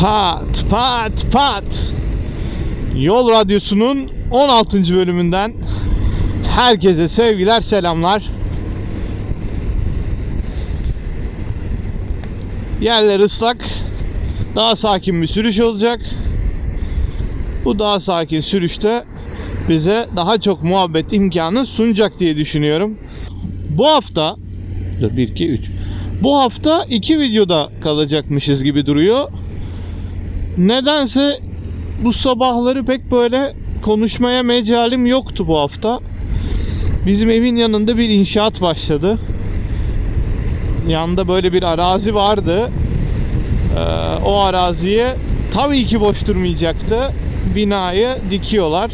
Pat pat pat. Yol Radyosu'nun 16. bölümünden herkese sevgiler selamlar. Yerler ıslak. Daha sakin bir sürüş olacak. Bu daha sakin sürüşte bize daha çok muhabbet imkanı sunacak diye düşünüyorum. Bu hafta 1 2 3 bu hafta iki videoda kalacakmışız gibi duruyor. Nedense bu sabahları pek böyle konuşmaya mecalim yoktu bu hafta. Bizim evin yanında bir inşaat başladı. Yanında böyle bir arazi vardı. Ee, o araziye tabii ki boş durmayacaktı. Binayı dikiyorlar.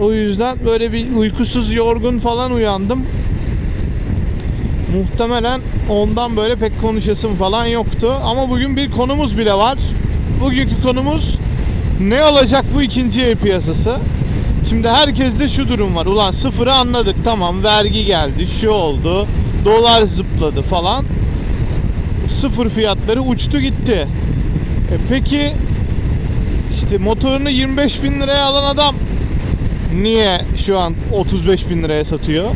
O yüzden böyle bir uykusuz yorgun falan uyandım. Muhtemelen ondan böyle pek konuşasım falan yoktu. Ama bugün bir konumuz bile var. Bugünkü konumuz ne olacak bu ikinci el piyasası? Şimdi herkeste şu durum var. Ulan sıfırı anladık tamam vergi geldi şu oldu. Dolar zıpladı falan. Sıfır fiyatları uçtu gitti. E peki işte motorunu 25 bin liraya alan adam niye şu an 35 bin liraya satıyor?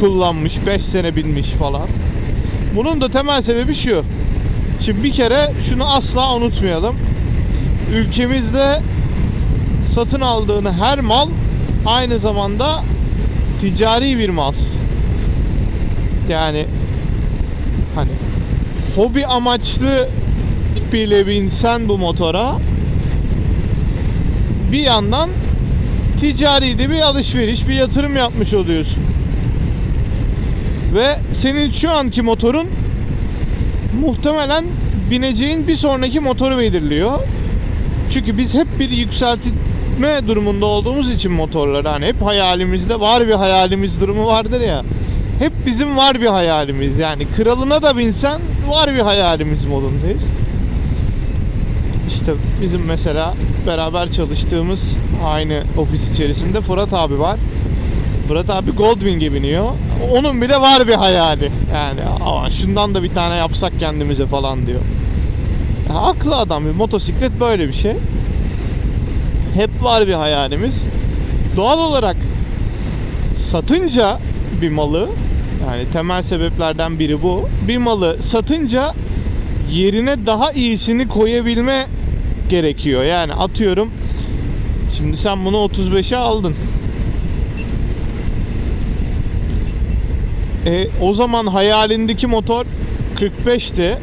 Kullanmış, 5 sene binmiş falan. Bunun da temel sebebi şu. Şimdi bir kere şunu asla unutmayalım. Ülkemizde satın aldığını her mal aynı zamanda ticari bir mal. Yani hani hobi amaçlı bile binsen bu motora bir yandan ticari de bir alışveriş, bir yatırım yapmış oluyorsun. Ve senin şu anki motorun muhtemelen bineceğin bir sonraki motoru belirliyor. Çünkü biz hep bir yükseltme durumunda olduğumuz için motorları hani hep hayalimizde var bir hayalimiz durumu vardır ya. Hep bizim var bir hayalimiz. Yani kralına da binsen var bir hayalimiz modundayız. İşte bizim mesela beraber çalıştığımız aynı ofis içerisinde Fırat abi var. Fırat abi Goldwing'e biniyor. Onun bile var bir hayali. Yani ama şundan da bir tane yapsak kendimize falan diyor. Ya, haklı adam. Bir motosiklet böyle bir şey. Hep var bir hayalimiz. Doğal olarak satınca bir malı yani temel sebeplerden biri bu. Bir malı satınca yerine daha iyisini koyabilme gerekiyor. Yani atıyorum şimdi sen bunu 35'e aldın. E, o zaman hayalindeki motor 45'ti.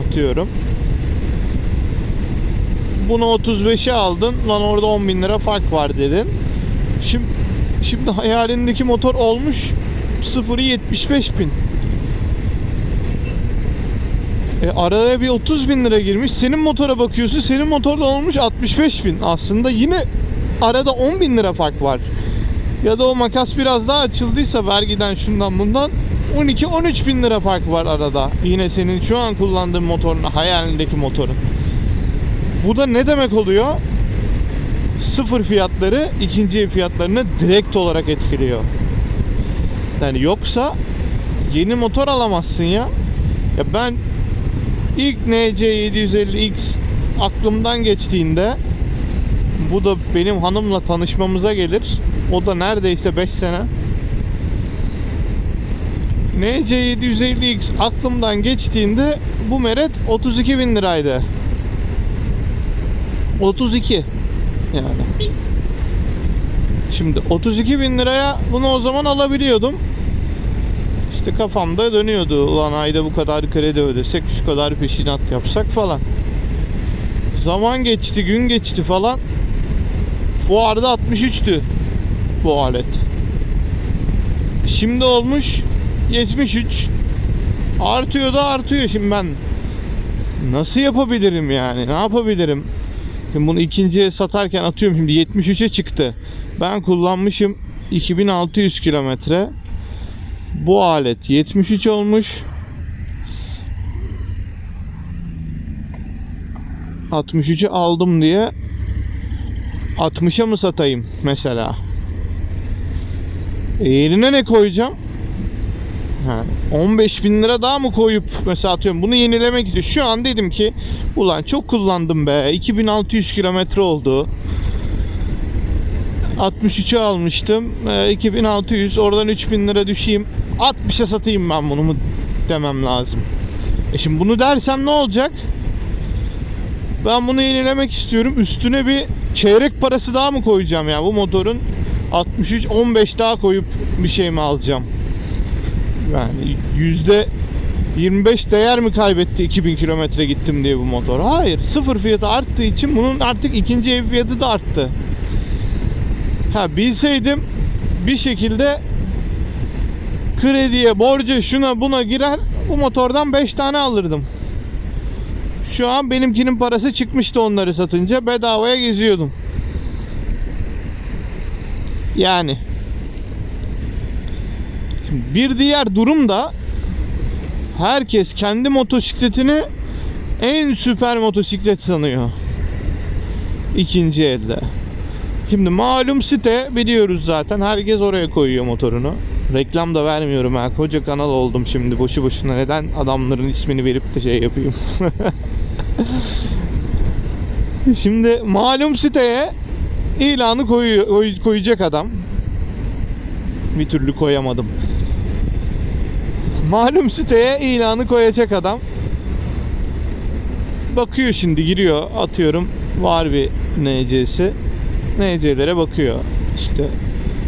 Atıyorum. Bunu 35'e aldın. Lan orada 10 bin lira fark var dedin. Şimdi, şimdi hayalindeki motor olmuş 0'ı 75 bin. E, araya bir 30 bin lira girmiş. Senin motora bakıyorsun. Senin motorda olmuş 65 bin. Aslında yine arada 10 bin lira fark var. Ya da o makas biraz daha açıldıysa vergiden şundan bundan 12-13 bin lira fark var arada. Yine senin şu an kullandığın motorun hayalindeki motorun. Bu da ne demek oluyor? Sıfır fiyatları ikinci fiyatlarını direkt olarak etkiliyor. Yani yoksa yeni motor alamazsın ya. Ya ben ilk NC750X aklımdan geçtiğinde bu da benim hanımla tanışmamıza gelir. O da neredeyse 5 sene. NC750X aklımdan geçtiğinde bu meret 32 bin liraydı. 32 yani. Şimdi 32 bin liraya bunu o zaman alabiliyordum. İşte kafamda dönüyordu. Ulan ayda bu kadar kredi ödesek, şu kadar peşinat yapsak falan. Zaman geçti, gün geçti falan. Fuarda 63'tü bu alet. Şimdi olmuş 73. Artıyor da artıyor. Şimdi ben nasıl yapabilirim yani? Ne yapabilirim? Şimdi bunu ikinciye satarken atıyorum şimdi 73'e çıktı. Ben kullanmışım 2600 kilometre. Bu alet 73 olmuş. 63'ü aldım diye 60'a mı satayım mesela? E yerine ne koyacağım? Ha, 15 bin lira daha mı koyup mesela atıyorum bunu yenilemek istiyor. Şu an dedim ki ulan çok kullandım be 2600 kilometre oldu. 63'e almıştım. Ee, 2600 oradan 3000 lira düşeyim. 60'a satayım ben bunu mu demem lazım. E şimdi bunu dersem ne olacak? Ben bunu yenilemek istiyorum. Üstüne bir çeyrek parası daha mı koyacağım ya bu motorun? 63 15 daha koyup bir şey mi alacağım? Yani yüzde 25 değer mi kaybetti 2000 kilometre gittim diye bu motor? Hayır. Sıfır fiyatı arttığı için bunun artık ikinci ev fiyatı da arttı. Ha bilseydim bir şekilde krediye, borca, şuna buna girer bu motordan 5 tane alırdım. Şu an benimkinin parası çıkmıştı onları satınca bedavaya geziyordum. Yani bir diğer durum da herkes kendi motosikletini en süper motosiklet sanıyor. İkinci elde. Şimdi malum site biliyoruz zaten. Herkes oraya koyuyor motorunu. Reklam da vermiyorum ha. Koca kanal oldum şimdi boşu boşuna. Neden adamların ismini verip de şey yapayım? şimdi malum siteye ilanı koyuyor, koy- koyacak adam. Bir türlü koyamadım. Malum siteye ilanı koyacak adam. Bakıyor şimdi giriyor atıyorum var bir NC'si. NC'lere bakıyor. İşte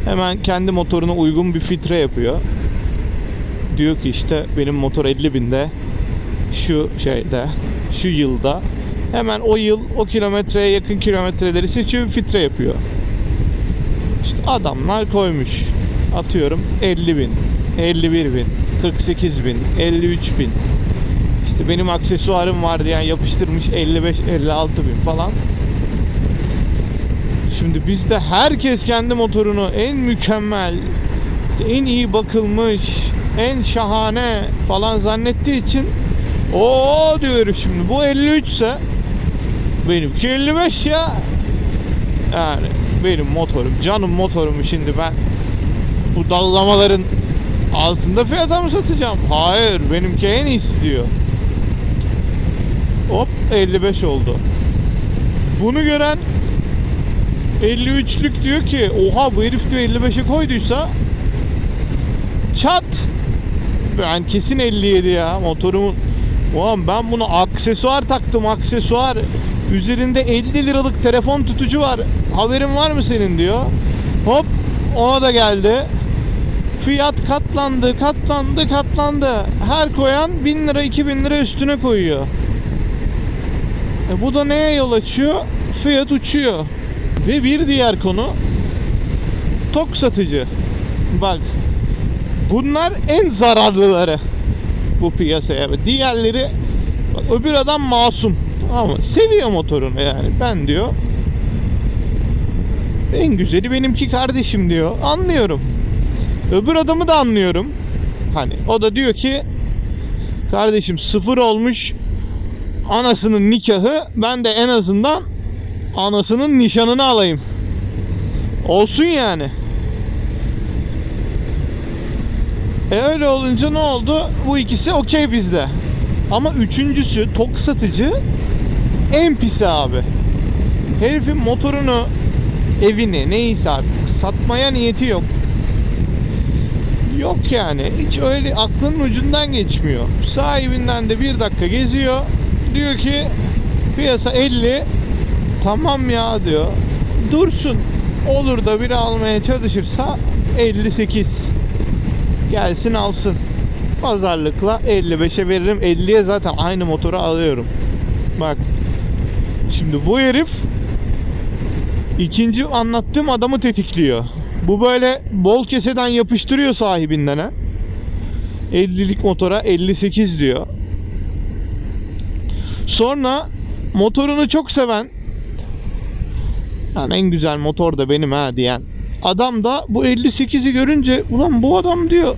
hemen kendi motoruna uygun bir filtre yapıyor. Diyor ki işte benim motor 50 binde şu şeyde şu yılda hemen o yıl o kilometreye yakın kilometreleri seçiyor bir filtre yapıyor. İşte adamlar koymuş. Atıyorum 50 bin, 51 bin, 48 bin, 53 bin. İşte benim aksesuarım var diyen yapıştırmış 55, 56 bin falan. Şimdi bizde herkes kendi motorunu en mükemmel, en iyi bakılmış, en şahane falan zannettiği için o diyorum şimdi bu 53 ise benimki 55 ya. Yani benim motorum, canım motorumu şimdi ben bu dallamaların altında fiyata mı satacağım? Hayır, benimki en iyisi diyor. Hop 55 oldu. Bunu gören 53'lük diyor ki oha bu herif diyor 55'e koyduysa çat ben kesin 57 ya motorumun Ulan ben bunu aksesuar taktım aksesuar üzerinde 50 liralık telefon tutucu var. Haberin var mı senin diyor. Hop ona da geldi. Fiyat katlandı katlandı katlandı. Her koyan 1000 lira 2000 lira üstüne koyuyor. E bu da neye yol açıyor? Fiyat uçuyor. Ve bir diğer konu tok satıcı. Bak bunlar en zararlıları bu piyasaya. Diğerleri bak, öbür adam masum. Ama seviyor motorunu yani. Ben diyor en güzeli benimki kardeşim diyor. Anlıyorum. Öbür adamı da anlıyorum. Hani o da diyor ki kardeşim sıfır olmuş anasının nikahı ben de en azından anasının nişanını alayım. Olsun yani. E öyle olunca ne oldu? Bu ikisi okey bizde. Ama üçüncüsü tok satıcı en pisi abi. Herifin motorunu, evini neyse artık satmaya niyeti yok. Yok yani. Hiç öyle aklının ucundan geçmiyor. Sahibinden de bir dakika geziyor. Diyor ki piyasa 50 Tamam ya diyor. Dursun. Olur da biri almaya çalışırsa 58. Gelsin alsın. Pazarlıkla 55'e veririm. 50'ye zaten aynı motoru alıyorum. Bak. Şimdi bu herif ikinci anlattığım adamı tetikliyor. Bu böyle bol keseden yapıştırıyor sahibinden ha. 50'lik motora 58 diyor. Sonra motorunu çok seven yani en güzel motor da benim ha diyen adam da bu 58'i görünce ulan bu adam diyor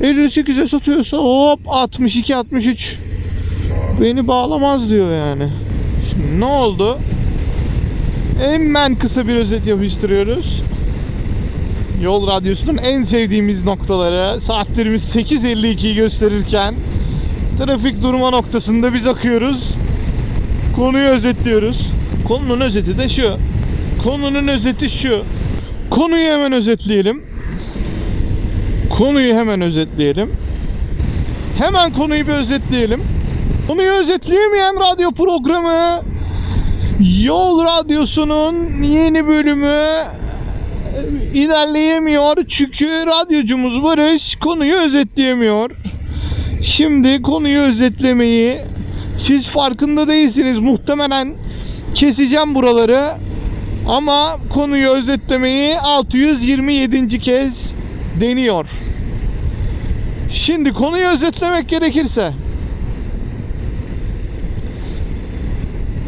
58'e satıyorsa hop 62 63 beni bağlamaz diyor yani. Şimdi ne oldu? Hemen kısa bir özet yapıştırıyoruz. Yol Radyosu'nun en sevdiğimiz noktaları saatlerimiz 8.52'yi gösterirken trafik durma noktasında biz akıyoruz. Konuyu özetliyoruz. Konunun özeti de şu. Konunun özeti şu. Konuyu hemen özetleyelim. Konuyu hemen özetleyelim. Hemen konuyu bir özetleyelim. Konuyu özetleyemeyen radyo programı Yol Radyosu'nun yeni bölümü ilerleyemiyor çünkü radyocumuz Barış konuyu özetleyemiyor. Şimdi konuyu özetlemeyi siz farkında değilsiniz muhtemelen keseceğim buraları ama konuyu özetlemeyi 627. kez deniyor. Şimdi konuyu özetlemek gerekirse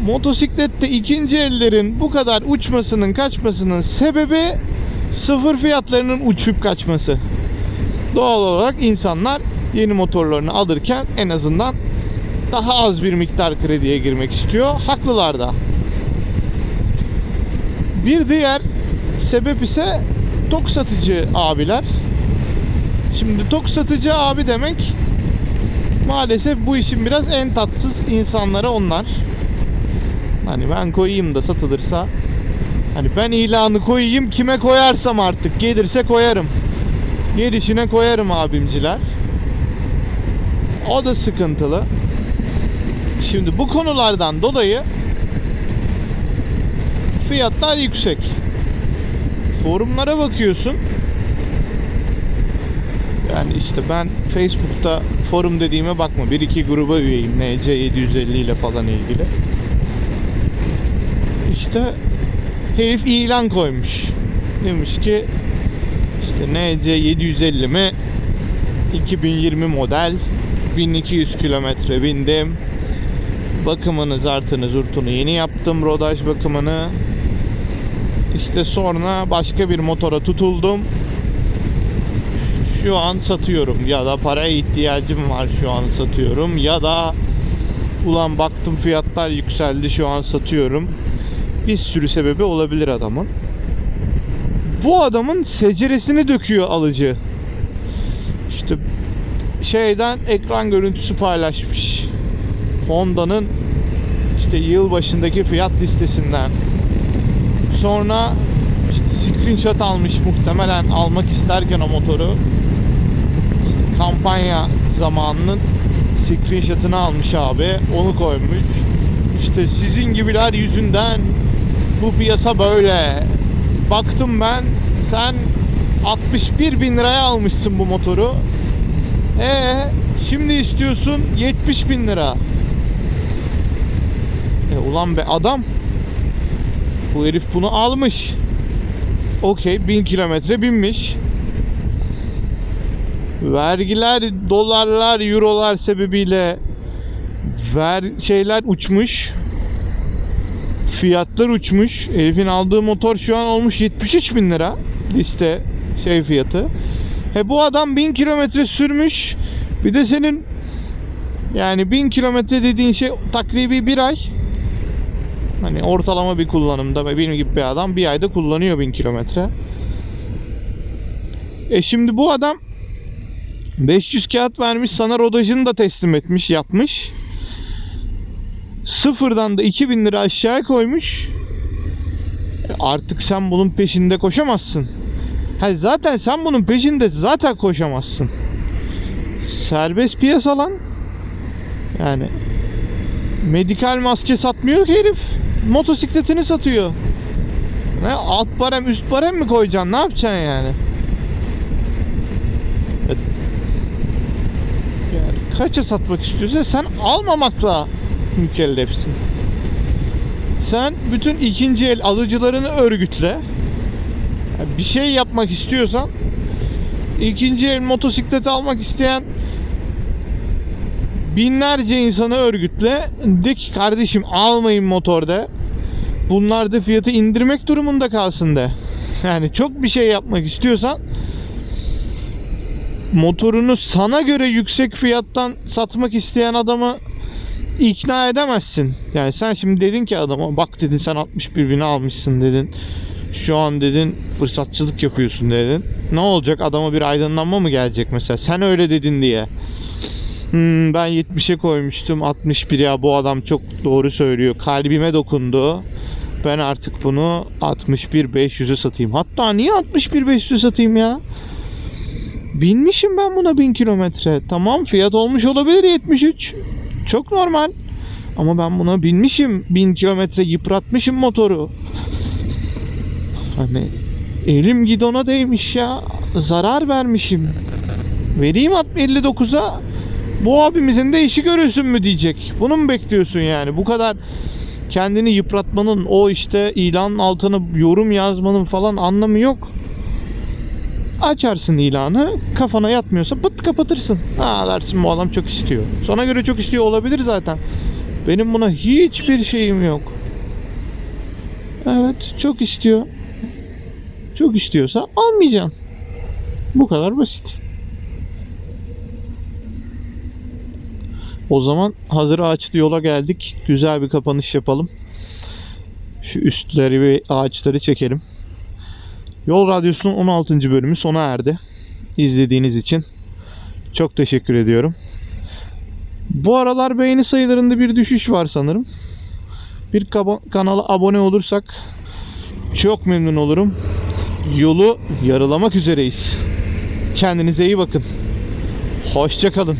motosiklette ikinci ellerin bu kadar uçmasının kaçmasının sebebi sıfır fiyatlarının uçup kaçması. Doğal olarak insanlar yeni motorlarını alırken en azından daha az bir miktar krediye girmek istiyor. Haklılar da. Bir diğer sebep ise tok satıcı abiler. Şimdi tok satıcı abi demek maalesef bu işin biraz en tatsız insanları onlar. Hani ben koyayım da satılırsa hani ben ilanı koyayım kime koyarsam artık gelirse koyarım. Gelişine koyarım abimciler. O da sıkıntılı. Şimdi bu konulardan dolayı fiyatlar yüksek. Forumlara bakıyorsun. Yani işte ben Facebook'ta forum dediğime bakma. Bir iki gruba üyeyim. NC 750 ile falan ilgili. İşte herif ilan koymuş. Demiş ki işte NC 750 mi 2020 model 1200 kilometre bindim. Bakımını, zartını, zurtunu yeni yaptım. Rodaj bakımını. İşte sonra başka bir motora tutuldum. Şu an satıyorum ya da paraya ihtiyacım var şu an satıyorum ya da ulan baktım fiyatlar yükseldi şu an satıyorum. Bir sürü sebebi olabilir adamın. Bu adamın seceresini döküyor alıcı. İşte şeyden ekran görüntüsü paylaşmış. Honda'nın işte yıl başındaki fiyat listesinden. Sonra işte screenshot almış muhtemelen almak isterken o motoru. İşte kampanya zamanının screenshot'ını almış abi. Onu koymuş. İşte sizin gibiler yüzünden bu piyasa böyle. Baktım ben sen 61 bin liraya almışsın bu motoru. E şimdi istiyorsun 70 bin lira. E ulan be adam. Bu herif bunu almış. Okey 1000 kilometre binmiş. Vergiler, dolarlar, eurolar sebebiyle ver şeyler uçmuş. Fiyatlar uçmuş. Herifin aldığı motor şu an olmuş 73 bin lira. Liste şey fiyatı. He bu adam 1000 kilometre sürmüş. Bir de senin yani 1000 kilometre dediğin şey takribi bir ay. Hani ortalama bir kullanımda ve benim gibi bir adam bir ayda kullanıyor 1000 kilometre. E şimdi bu adam 500 kağıt vermiş sana rodajını da teslim etmiş yapmış. Sıfırdan da 2000 lira aşağıya koymuş. E artık sen bunun peşinde koşamazsın. Ha zaten sen bunun peşinde zaten koşamazsın. Serbest piyasa lan. Yani medikal maske satmıyor ki herif. Motosikletini satıyor. Ne alt barem üst barem mi koyacaksın? Ne yapacaksın yani? E, Yani kaça satmak istiyorsa sen almamakla mükellefsin. Sen bütün ikinci el alıcılarını örgütle. Yani bir şey yapmak istiyorsan ikinci el motosiklet almak isteyen binlerce insanı örgütle de ki kardeşim almayın motor de. Bunlar da fiyatı indirmek durumunda kalsın de. Yani çok bir şey yapmak istiyorsan motorunu sana göre yüksek fiyattan satmak isteyen adamı ikna edemezsin. Yani sen şimdi dedin ki adama bak dedin sen 61 bini almışsın dedin. şu an dedin fırsatçılık yapıyorsun dedin. Ne olacak adama bir aydınlanma mı gelecek mesela sen öyle dedin diye. Hmm, ben 70'e koymuştum 61 ya bu adam çok doğru söylüyor kalbime dokundu. Ben artık bunu 61 500'e satayım. Hatta niye 61 500'e satayım ya? Binmişim ben buna 1000 kilometre. Tamam fiyat olmuş olabilir 73. Çok normal. Ama ben buna binmişim. 1000 kilometre yıpratmışım motoru. Hani elim gidona değmiş ya. Zarar vermişim. Vereyim 59'a. Bu abimizin de işi görülsün mü diyecek. Bunu mu bekliyorsun yani? Bu kadar kendini yıpratmanın, o işte ilanın altına yorum yazmanın falan anlamı yok. Açarsın ilanı, kafana yatmıyorsa pıt kapatırsın. Ha dersin bu adam çok istiyor. Sana göre çok istiyor olabilir zaten. Benim buna hiçbir şeyim yok. Evet, çok istiyor. Çok istiyorsa almayacaksın. Bu kadar basit. O zaman hazır ağaçlı yola geldik. Güzel bir kapanış yapalım. Şu üstleri ve ağaçları çekelim. Yol Radyosu'nun 16. bölümü sona erdi. İzlediğiniz için çok teşekkür ediyorum. Bu aralar beğeni sayılarında bir düşüş var sanırım. Bir kanala abone olursak çok memnun olurum. Yolu yarılamak üzereyiz. Kendinize iyi bakın. Hoşça kalın.